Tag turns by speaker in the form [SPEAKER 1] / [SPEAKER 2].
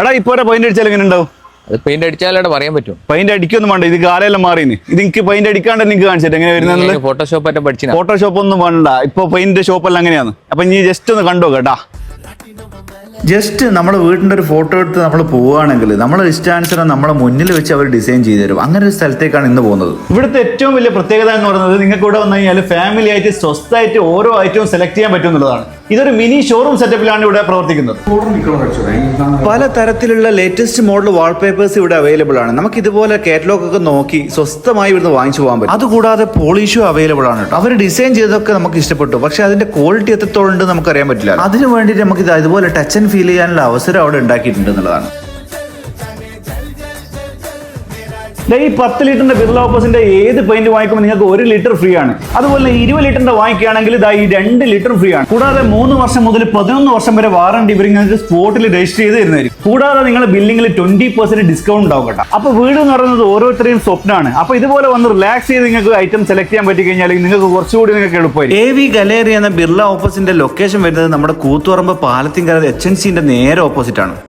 [SPEAKER 1] എടാ ഇപ്പൊ പെയിന്റ് അടിച്ചാൽ എങ്ങനെ ഉണ്ടാവും?
[SPEAKER 2] അത് പെയിന്റ് അടിച്ചാലേ പറയാൻ പറ്റും.
[SPEAKER 1] പെയിന്റ് അടിക്കൊന്നും വേണ്ട ഇത് കാലയെല്ലാം മാറിന് ഇത് എനിക്ക് പെയിന്റ് അടിക്കാണ്ട് നിങ്ങൾക്ക് കാണിച്ചിട്ട് എങ്ങനെ വരുന്നത്
[SPEAKER 2] ഫോട്ടോഷോപ്പ് ആയിട്ട് പഠിച്ചു
[SPEAKER 1] ഫോട്ടോഷോപ്പ് ഒന്നും വേണ്ട. ഇപ്പൊ പെയിന്റ് ഷോപ്പ് എല്ലാം അങ്ങനെയാണ്. അപ്പൊ നീ ജസ്റ്റ് ഒന്ന് കണ്ടോ കേട്ടാ.
[SPEAKER 3] ജസ്റ്റ് നമ്മുടെ വീടിന്റെ ഒരു ഫോട്ടോ എടുത്ത് നമ്മൾ പോവുകയാണെങ്കിൽ നമ്മളെ ഇഷ്ടാനുസരണം നമ്മളെ മുന്നിൽ വെച്ച് അവർ ഡിസൈൻ ചെയ്തു തരും. അങ്ങനെ ഒരു സ്ഥലത്തേക്കാണ് ഇന്ന് പോകുന്നത്.
[SPEAKER 1] ഇവിടുത്തെ ഏറ്റവും വലിയ പ്രത്യേകത എന്ന് പറയുന്നത് നിങ്ങൾക്ക് ഇവിടെ വന്നു കഴിഞ്ഞാൽ ഫാമിലി ആയിട്ട് സ്വസ്ഥമായിട്ട് ഓരോ ഐറ്റവും സെലക്ട് ചെയ്യാൻ പറ്റും എന്നുള്ളതാണ്. ഇതൊരു മിനി ഷോറൂം സെറ്റപ്പിലാണ് ഇവിടെ പ്രവർത്തിക്കുന്നത്.
[SPEAKER 3] പല തരത്തിലുള്ള ലേറ്റസ്റ്റ് മോഡൽ വാൾപേപ്പേഴ്സ് ഇവിടെ അവൈലബിൾ ആണ്. നമുക്ക് ഇതുപോലെ കാറ്റലോഗ് ഒക്കെ നോക്കി സ്വസ്ഥമായി ഇവിടുന്ന് വാങ്ങിച്ചു പോകാൻ പറ്റും. അതുകൂടാതെ പോളിഷും അവൈലബിൾ ആണ് അവർ ഡിസൈൻ ചെയ്തതൊക്കെ നമുക്ക് ഇഷ്ടപ്പെട്ടു. പക്ഷെ അതിന്റെ ക്വാളിറ്റി എത്രത്തോളം ഉണ്ട് നമുക്ക് അറിയാൻ പറ്റില്ല. അതിനു വേണ്ടിയിട്ട് നമുക്ക് ഇത് അതുപോലെ ടച്ച് ആൻഡ് ഫീൽ ചെയ്യാനുള്ള അവസരം അവിടെ ഉണ്ടാക്കിയിട്ടുണ്ട് എന്നുള്ളതാണ്.
[SPEAKER 1] ഈ പത്ത് ലിറ്ററിന്റെ ബിർള ഓപ്പസിന്റെ ഏത് പെയിന്റ് വാങ്ങിക്കുമ്പോൾ നിങ്ങൾക്ക് ഒരു ലിറ്റർ ഫ്രീ ആണ്? അതുപോലെ ഇരുപത് ലിറ്ററിന്റെ വാങ്ങിക്കുകയാണെങ്കിൽ ഇതാ ഈ രണ്ട് ലിറ്റർ ഫ്രീ ആണ്. കൂടാതെ മൂന്ന് വർഷം മുതൽ പതിനൊന്ന് വർഷം വരെ വാറണ്ടി ഇവർ നിങ്ങൾക്ക് സ്പോട്ടിൽ രജിസ്റ്റർ ചെയ്ത് തരുന്നതായിരിക്കും. കൂടാതെ നിങ്ങളുടെ ബില്ലിംഗിൽ ട്വന്റി പെർസെന്റ് ഡിസ്കൗണ്ട് ഉണ്ടാവും കേട്ടോ. അപ്പൊ വീട് എന്ന് പറയുന്നത് ഓരോരുത്തരെയും സ്വപ്നമാണ്. അപ്പൊ ഇതുപോലെ വന്ന് റിലാക്സ് ചെയ്ത് നിങ്ങൾക്ക് ഐറ്റം സെലക്ട് ചെയ്യാൻ പറ്റി കഴിഞ്ഞാൽ നിങ്ങൾക്ക് കുറച്ചുകൂടി നിങ്ങൾക്ക് എളുപ്പമായിരിക്കും.
[SPEAKER 3] എ വി ഗലേറി എന്ന ബിർള ഓഫീസിന്റെ ലൊക്കേഷൻ വരുന്നത് നമ്മുടെ കൂത്തുപറമ്പ് പാലത്തിങ്കര എച്ച് എൻ സിന്റെ നേരെ ഓപ്പോസിറ്റ് ആണ്.